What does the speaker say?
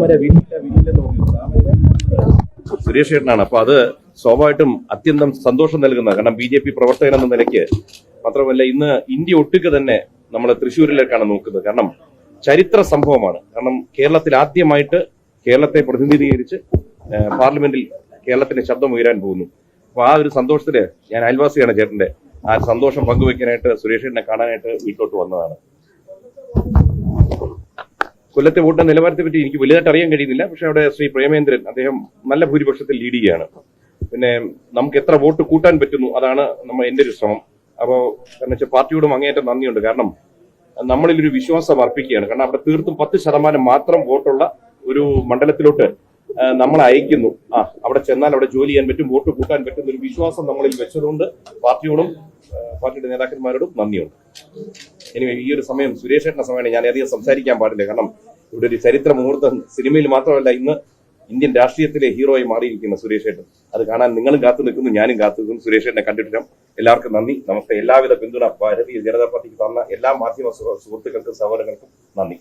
താമര വിരിയില്ല വിരിയില്ലെന്ന് പറയും താമര സുരേഷ് ചേട്ടനാണ് അപ്പൊ അത് സ്വാഭാവികമായിട്ടും അത്യന്തം സന്തോഷം നൽകുന്ന കാരണം ബി ജെ പി പ്രവർത്തകൻ എന്ന നിലയ്ക്ക് മാത്രമല്ല ഇന്ന് ഇന്ത്യ ഒട്ടുക്ക് തന്നെ നമ്മൾ തൃശ്ശൂരിലേക്കാണ് നോക്കുന്നത്. കാരണം ചരിത്ര സംഭവമാണ്. കാരണം കേരളത്തിൽ ആദ്യമായിട്ട് കേരളത്തെ പ്രതിനിധീകരിച്ച് പാർലമെന്റിൽ കേരളത്തിന്റെ ശബ്ദം ഉയരാൻ പോകുന്നു. അപ്പൊ ആ ഒരു സന്തോഷത്തിൽ ഞാൻ അയൽവാസിയാണ് ചേട്ടന്റെ. ആ സന്തോഷം പങ്കുവെക്കാനായിട്ട് സുരേഷിനെ കാണാനായിട്ട് വീട്ടിലോട്ട് വന്നതാണ്. കൊല്ലത്തെ വോട്ട് നിലവാരത്തെ പറ്റി എനിക്ക് വലുതായിട്ട് അറിയാൻ കഴിയുന്നില്ല. പക്ഷെ അവിടെ ശ്രീ പ്രേമേന്ദ്രൻ അദ്ദേഹം നല്ല ഭൂരിപക്ഷത്തിൽ ലീഡ് ചെയ്യുകയാണ്. പിന്നെ നമുക്ക് എത്ര വോട്ട് കൂട്ടാൻ പറ്റുന്നു അതാണ് നമ്മൾ എന്റെ ഒരു ശ്രമം. അപ്പോൾ കാരണം വെച്ചാൽ പാർട്ടിയോടും അങ്ങേയറ്റം നന്ദിയുണ്ട്. കാരണം നമ്മളിൽ ഒരു വിശ്വാസം അർപ്പിക്കുകയാണ്. കാരണം അവിടെ തീർത്തും പത്ത് ശതമാനം മാത്രം വോട്ടുള്ള ഒരു മണ്ഡലത്തിലോട്ട് നമ്മൾ അയക്കുന്നു. ആ അവിടെ ചെന്നാൽ അവിടെ ജോലി ചെയ്യാൻ പറ്റും വോട്ട് കൂട്ടാൻ പറ്റുന്ന ഒരു വിശ്വാസം നമ്മളിൽ വെച്ചതുകൊണ്ട് പാർട്ടിയോടും പാർട്ടിയുടെ നേതാക്കന്മാരോടും നന്ദിയുണ്ട്. ഇനി ഈ ഒരു സമയം സുരേഷ് ഏട്ടന്റെ സമയമാണ് ഞാൻ അധികം സംസാരിക്കാൻ പാടില്ല. കാരണം ഇവിടെ ഒരു ചരിത്ര മുഹൂർത്തം സിനിമയിൽ മാത്രമല്ല ഇന്ന് ഇന്ത്യൻ രാഷ്ട്രീയത്തിലെ ഹീറോയി മാറിയിരിക്കുന്ന സുരേഷ് ഏട്ടൻ. അത് കാണാൻ നിങ്ങളും കാത്തു നിൽക്കുന്നു ഞാനും കാത്തു നിൽക്കുന്നു. സുരേഷ് ഏട്ടനെ കണ്ടിട്ടില്ല എല്ലാവർക്കും നന്ദി. നമസ്തേ. എല്ലാവിധ പിന്തുണ ഭാരതീയ ജനതാ പാർട്ടിക്ക് തന്ന എല്ലാ മാധ്യമ സുഹൃത്തുക്കൾക്കും സഹോദരങ്ങൾക്കും നന്ദി.